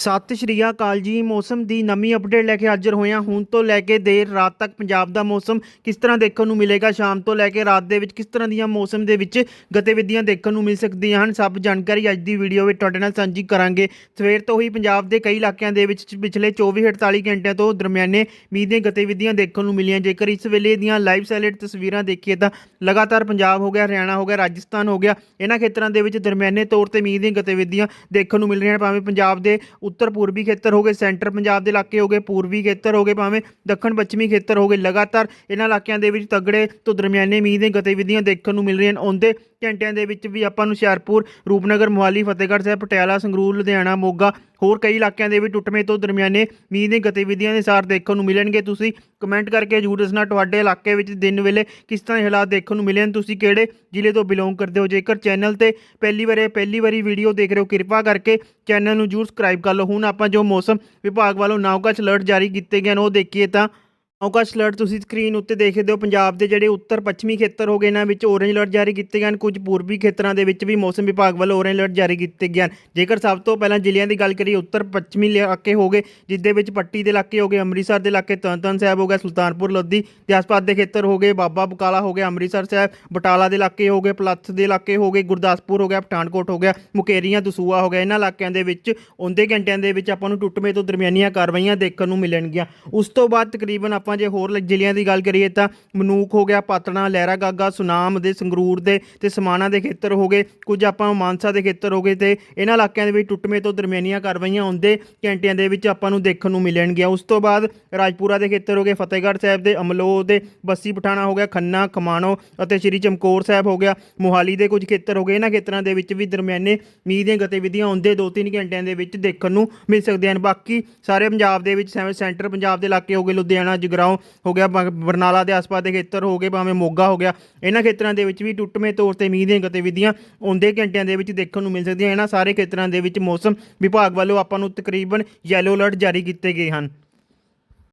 ਸਤਿ ਸ਼੍ਰੀ ਅਕਾਲ ਜੀ। ਮੌਸਮ ਦੀ ਨਵੀਂ ਅਪਡੇਟ ਲੈ ਕੇ ਹਾਜ਼ਰ ਹੋਏ ਹਾਂ ਹੁਣ ਤੋਂ ਲੈ ਕੇ ਦੇਰ ਰਾਤ ਤੱਕ ਪੰਜਾਬ ਦਾ ਮੌਸਮ ਕਿਸ ਤਰ੍ਹਾਂ ਦੇਖਣ ਨੂੰ ਮਿਲੇਗਾ? ਸ਼ਾਮ ਤੋਂ ਲੈ ਕੇ ਰਾਤ ਦੇ ਵਿੱਚ ਕਿਸ ਤਰ੍ਹਾਂ ਦੀਆਂ ਮੌਸਮ ਦੇ ਵਿੱਚ ਗਤੀਵਿਧੀਆਂ ਦੇਖਣ ਨੂੰ ਮਿਲ ਸਕਦੀਆਂ ਹਨ? ਸਭ ਜਾਣਕਾਰੀ ਅੱਜ ਦੀ ਵੀਡੀਓ ਵਿੱਚ ਤੁਹਾਡੇ ਨਾਲ ਸਾਂਝੀ ਕਰਾਂਗੇ। ਸਵੇਰ ਤੋਂ ਹੀ ਪੰਜਾਬ ਦੇ ਕਈ ਇਲਾਕਿਆਂ ਦੇ ਵਿੱਚ ਪਿਛਲੇ 24-48 ਘੰਟਿਆਂ ਤੋਂ ਦਰਮਿਆਨੇ ਮੀਂਹ ਦੀਆਂ ਗਤੀਵਿਧੀਆਂ ਦੇਖਣ ਨੂੰ ਮਿਲੀਆਂ। ਜੇਕਰ ਇਸ ਵੇਲੇ ਦੀਆਂ ਲਾਈਵ ਸੈਲੇਟ ਤਸਵੀਰਾਂ ਦੇਖੀਏ ਤਾਂ ਲਗਾਤਾਰ ਪੰਜਾਬ ਹੋ ਗਿਆ, ਹਰਿਆਣਾ ਹੋ ਗਿਆ, ਰਾਜਸਥਾਨ ਹੋ ਗਿਆ। ਇਹਨਾਂ ਖੇਤਰਾਂ ਦੇ ਵਿੱਚ ਦਰਮਿਆਨੇ ਤੌਰ ਤੇ ਮੀਂਹ ਦੀਆਂ ਗਤੀਵਿਧੀਆਂ ਦੇਖਣ ਨੂੰ ਮਿਲ ਰਹੀਆਂ ਭਾਵੇਂ ਪੰਜਾਬ ਦੇ ਉੱਤਰ ਪੂਰਬੀ ਖੇਤਰ ਹੋ ਗਏ, ਸੈਂਟਰ ਪੰਜਾਬ ਦੇ ਇਲਾਕੇ ਹੋ ਗਏ, ਪੂਰਬੀ ਖੇਤਰ ਹੋ ਗਏ, ਭਾਵੇਂ ਦੱਖਣ ਪੱਛਮੀ ਖੇਤਰ ਹੋ ਗਏ, ਲਗਾਤਾਰ ਇਹਨਾਂ ਇਲਾਕਿਆਂ ਦੇ ਵਿੱਚ ਤਗੜੇ ਤੋਂ ਦਰਮਿਆਨੇ ਮੀਂਹ ਦੀਆਂ ਗਤੀਵਿਧੀਆਂ ਦੇਖਣ ਨੂੰ ਮਿਲ ਰਹੀਆਂ ਹਨ ਆਉਂਦੇ ਘੰਟਿਆਂ ਦੇ ਵਿੱਚ ਵੀ ਆਪਾਂ ਨੂੰ ਹੁਸ਼ਿਆਰਪੁਰ, ਰੂਪਨਗਰ, ਮੋਹਾਲੀ, ਫਤਿਹਗੜ੍ਹ ਸਾਹਿਬ, ਪਟਿਆਲਾ, ਸੰਗਰੂਰ, ਲੁਧਿਆਣਾ, ਮੋਗਾ ਹੋਰ ਕਈ ਇਲਾਕਿਆਂ ਦੇ ਵਿੱਚ ਟੁੱਟਵੇਂ ਤੋਂ ਦਰਮਿਆਨੇ ਮੀਂਹ ਦੀਆਂ ਗਤੀਵਿਧੀਆਂ ਦੇ ਸਾਰ ਦੇਖਣ ਨੂੰ ਮਿਲਣਗੇ। ਤੁਸੀਂ ਕਮੈਂਟ ਕਰਕੇ ਜ਼ਰੂਰ ਦੱਸਣਾ, ਤੁਹਾਡੇ ਇਲਾਕੇ ਵਿੱਚ ਦਿਨ ਵੇਲੇ ਕਿਸ ਤਰ੍ਹਾਂ ਦੇ ਹਾਲਾਤ ਦੇਖਣ ਨੂੰ ਮਿਲੇ ਹਨ? ਤੁਸੀਂ ਕਿਹੜੇ ਜ਼ਿਲ੍ਹੇ ਤੋਂ ਬਿਲੋਂਗ ਕਰਦੇ ਹੋ? ਜੇਕਰ ਚੈਨਲ ਤੇ ਪਹਿਲੀ ਵਾਰੇ, ਪਹਿਲੀ ਵਾਰੀ ਵੀਡੀਓ ਦੇਖ ਰਹੇ ਹੋ, ਕਿਰਪਾ ਕਰਕੇ ਚੈਨਲ ਨੂੰ ਜ਼ਰੂਰ ਸਬਸਕ੍ਰਾਈਬ ਕਰ ਲਓ। ਹੁਣ ਆਪਾਂ ਜੋ ਮੌਸਮ ਵਿਭਾਗ ਵੱਲੋਂ ਨਾਉਕਾ ਅਲਰਟ ਜਾਰੀ ਕੀਤੇ ਗਏ ਹਨ, ਉਹ ਦੇਖੀਏ ਤਾਂ ਨਾਉਕਾ ਅਲਰਟ ਤੁਸੀਂ ਸਕਰੀਨ ਉੱਤੇ ਦੇਖਦੇ ਹੋ, ਪੰਜਾਬ ਦੇ ਜਿਹੜੇ ਉੱਤਰ ਪੱਛਮੀ ਖੇਤਰ ਹੋ ਗਏ, ਇਹਨਾਂ ਵਿੱਚ ਔਰੇਂਜ ਅਲਰਟ ਜਾਰੀ ਕੀਤੇ ਗਏ ਹਨ, ਕੁਝ ਪੂਰਬੀ ਖੇਤਰਾਂ ਦੇ ਵਿੱਚ ਵੀ ਮੌਸਮ ਵਿਭਾਗ ਵੱਲੋਂ ਔਰੇਂਜ ਅਲਰਟ ਜਾਰੀ ਕੀਤੇ ਗਏ ਹਨ। ਜੇਕਰ ਸਭ ਤੋਂ ਪਹਿਲਾਂ ਜ਼ਿਲ੍ਹਿਆਂ ਦੀ ਗੱਲ ਕਰੀਏ, ਉੱਤਰ ਪੱਛਮੀ ਇਲਾਕੇ ਹੋ ਗਏ ਜਿਸ ਦੇ ਵਿੱਚ ਪੱਟੀ ਦੇ ਇਲਾਕੇ ਹੋ ਗਏ, ਅੰਮ੍ਰਿਤਸਰ ਦੇ ਇਲਾਕੇ ਤਰਨਤਾਰਨ ਸਾਹਿਬ ਹੋ ਗਿਆ, ਸੁਲਤਾਨਪੁਰ, ਲੋਧੀ ਤੇ ਆਸ-ਪਾਸ ਦੇ ਖੇਤਰ ਹੋ ਗਏ, ਬਾਬਾ ਬਕਾਲਾ ਹੋ ਗਿਆ, ਅੰਮ੍ਰਿਤਸਰ ਸਾਹਿਬ, ਬਟਾਲਾ ਦੇ ਇਲਾਕੇ ਹੋ ਗਏ, ਪਲੱਥ ਦੇ ਇਲਾਕੇ ਹੋ ਗਏ, ਗੁਰਦਾਸਪੁਰ ਹੋ ਗਿਆ, ਪਠਾਨਕੋਟ ਹੋ ਗਿਆ, ਮੁਕੇਰੀਆਂ ਦਸੂਆ ਹੋ ਗਿਆ, ਇਹਨਾਂ ਇਲਾਕਿਆਂ ਦੇ ਵਿੱਚ ਆਉਂਦੇ ਘੰਟਿਆਂ ਦੇ ਵਿੱਚ ਆਪਾਂ ਨੂੰ ਟੁੱਟਵੇਂ ਤੋਂ ਦਰਮਿਆਨੀਆਂ ਕਾਰਵਾਈਆਂ ਦੇਖਣ ਨੂੰ ਮਿਲਣਗੀਆਂ। ਉਸ ਤੋਂ ਬਾਅਦ ਤਕਰੀਬਨ ਆਪਾਂ ਆਪਾਂ ਜੇ ਹੋਰ ਜ਼ਿਲ੍ਹਿਆਂ ਦੀ ਗੱਲ ਕਰੀਏ ਤਾਂ ਮਨੂਕ ਹੋ ਗਿਆ, ਪਾਤਣਾ, ਲਹਿਰਾ ਗਾਗਾ, ਸੁਨਾਮ ਦੇ, ਸੰਗਰੂਰ ਦੇ ਤੇ ਸਮਾਣਾ ਦੇ ਖੇਤਰ ਹੋ ਗਏ। ਕੁਝ ਆਪਾਂ ਮਾਨਸਾ ਦੇ ਖੇਤਰ ਹੋ ਗਏ ਤੇ ਇਹਨਾਂ ਇਲਾਕਿਆਂ ਦੇ ਵਿੱਚ ਟੁੱਟਵੇਂ ਤੋਂ ਦਰਮਿਆਨੀਆਂ ਕਾਰਵਾਈਆਂ ਹੁੰਦੇ ਘੰਟਿਆਂ ਦੇ ਵਿੱਚ ਆਪਾਂ ਨੂੰ ਦੇਖਣ ਨੂੰ ਮਿਲਣਗੀਆਂ। ਉਸ ਤੋਂ ਬਾਅਦ ਰਾਜਪੁਰਾ ਦੇ ਖੇਤਰ ਹੋ ਗਏ, ਫਤਿਹਗੜ੍ਹ ਸਾਹਿਬ ਦੇ, ਅਮਲੋਹ ਦੇ, ਬੱਸੀ ਪਠਾਣਾ ਹੋ ਗਿਆ, ਖੰਨਾ, ਖਮਾਣੋ ਅਤੇ ਸ੍ਰੀ ਚਮਕੌਰ ਸਾਹਿਬ ਹੋ ਗਿਆ। ਮੋਹਾਲੀ ਦੇ ਕੁਝ ਖੇਤਰ ਹੋ ਗਏ, ਇਹਨਾਂ ਖੇਤਰਾਂ ਦੇ ਵਿੱਚ ਵੀ ਦਰਮਿਆਨੇ ਮੀਂਹ ਦੀਆਂ ਗਤੀਵਿਧੀਆਂ ਹੁੰਦੇ 2-3 ਘੰਟਿਆਂ ਦੇ ਵਿੱਚ ਦੇਖਣ ਨੂੰ ਮਿਲ ਸਕਦੀਆਂ ਹਨ। ਬਾਕੀ ਸਾਰੇ ਪੰਜਾਬ ਦੇ ਵਿੱਚ ਸੈਵੇਂ ਸੈਂਟਰ ਪੰਜਾਬ ਦੇ ਇਲਾਕੇ ਹੋ ਗਏ, ਲੁਧਿਆਣਾ ਜਗਰਾਉਂ ਹੋ ਗਿਆ ਬ- ਬਰਨਾਲਾ ਦੇ ਆਸ-ਪਾਸ ਦੇ ਖੇਤਰ ਹੋ ਗਏ, ਭਾਵੇਂ ਮੋਗਾ ਹੋ ਗਿਆ, ਇਹਨਾਂ ਖੇਤਰਾਂ ਦੇ ਵਿੱਚ ਵੀ ਟੁੱਟਵੇਂ ਤੌਰ ਤੇ ਮੀਂਹ ਦੀਆਂ ਗਤੀਵਿਧੀਆਂ ਆਉਂਦੇ ਘੰਟਿਆਂ ਦੇ ਵਿੱਚ ਦੇਖਣ ਨੂੰ ਮਿਲ ਸਕਦੀਆਂ, ਇਹਨਾਂ ਸਾਰੇ ਖੇਤਰਾਂ ਦੇ ਵਿੱਚ ਮੌਸਮ ਵਿਭਾਗ ਵੱਲੋਂ ਆਪਾਂ ਨੂੰ ਤਕਰੀਬਨ ਯੈਲੋ ਅਲਰਟ ਜਾਰੀ ਕੀਤੇ ਗਏ ਹਨ।